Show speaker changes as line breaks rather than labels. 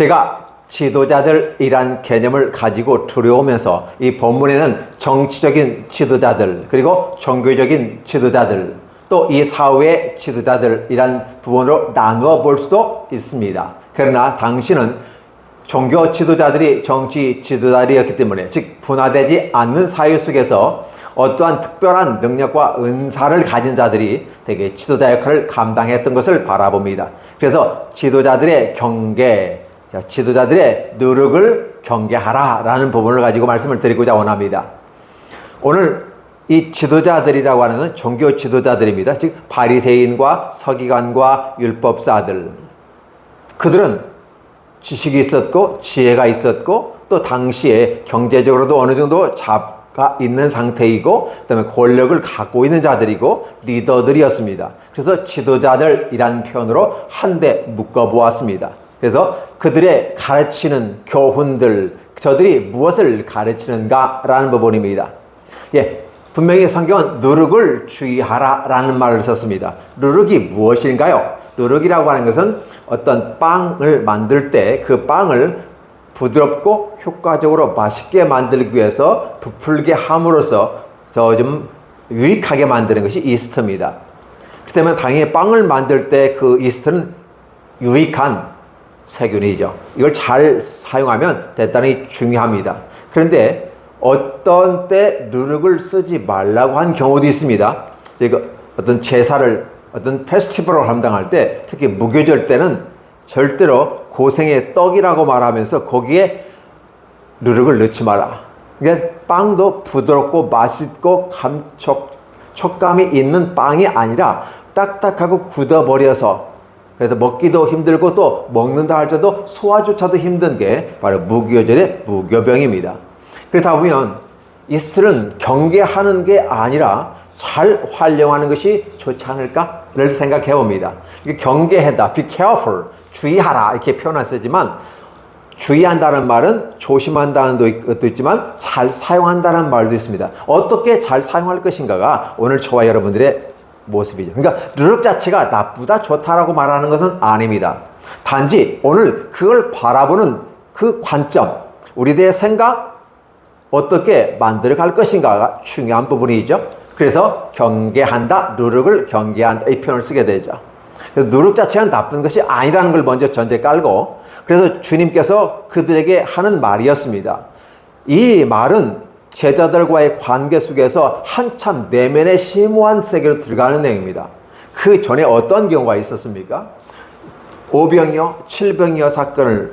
제가 지도자들이란 개념을 가지고 들어오면서 이 본문에는 정치적인 지도자들 그리고 종교적인 지도자들 또 이 사회의 지도자들이란 부분으로 나누어 볼 수도 있습니다. 그러나 당신은 종교 지도자들이 정치 지도자들이었기 때문에 즉 분화되지 않는 사회 속에서 어떠한 특별한 능력과 은사를 가진 자들이 되게 지도자 역할을 감당했던 것을 바라봅니다. 그래서 지도자들의 경계, 자, 지도자들의 노력을 경계하라 라는 부분을 가지고 말씀을 드리고자 원합니다. 오늘 이 지도자들이라고 하는 건 종교 지도자들입니다. 즉 바리새인과 서기관과 율법사들. 그들은 지식이 있었고 지혜가 있었고 또 당시에 경제적으로도 어느 정도 잡가 있는 상태이고 그다음에 권력을 갖고 있는 자들이고 리더들이었습니다. 그래서 지도자들이란 표현으로 한데 묶어 보았습니다. 그래서 그들의 가르치는 교훈들 저들이 무엇을 가르치는가라는 부분입니다. 예. 분명히 성경은 누룩을 주의하라라는 말을 썼습니다. 누룩이 무엇인가요? 누룩이라고 하는 것은 어떤 빵을 만들 때 그 빵을 부드럽고 효과적으로 맛있게 만들기 위해서 부풀게 함으로써 저 좀 유익하게 만드는 것이 이스트입니다. 그렇다면 당연히 빵을 만들 때 그 이스트는 유익한 세균이죠. 이걸 잘 사용하면 대단히 중요합니다. 그런데 어떤 때 누룩을 쓰지 말라고 한 경우도 있습니다. 이거 어떤 제사를 어떤 페스티벌을 감당할 때 특히 무교절 때는 절대로 고생의 떡이라고 말하면서 거기에 누룩을 넣지 마라. 그러니까 빵도 부드럽고 맛있고 감촉 촉감이 있는 빵이 아니라 딱딱하고 굳어버려서 그래서 먹기도 힘들고 또 먹는다 할지라도 소화조차도 힘든 게 바로 무교절의 무교병입니다. 그렇다 보면 이스트는 경계하는 게 아니라 잘 활용하는 것이 좋지 않을까를 생각해 봅니다. 경계해다, be careful, 주의하라 이렇게 표현을 쓰지만 주의한다는 말은 조심한다는 것도 있지만 잘 사용한다는 말도 있습니다. 어떻게 잘 사용할 것인가가 오늘 저와 여러분들의 모습이죠. 그러니까 누룩 자체가 나쁘다 좋다라고 말하는 것은 아닙니다. 단지 오늘 그걸 바라보는 그 관점, 우리들의 생각, 어떻게 만들어 갈 것인가가 중요한 부분이죠. 그래서 경계한다, 누룩을 경계한다 이 표현을 쓰게 되죠. 누룩 자체가 나쁜 것이 아니라는 걸 먼저 전제 깔고 그래서 주님께서 그들에게 하는 말이었습니다. 이 말은 제자들과의 관계 속에서 한참 내면의 심오한 세계로 들어가는 내용입니다. 그 전에 어떤 경우가 있었습니까? 오병이어, 칠병이어 사건을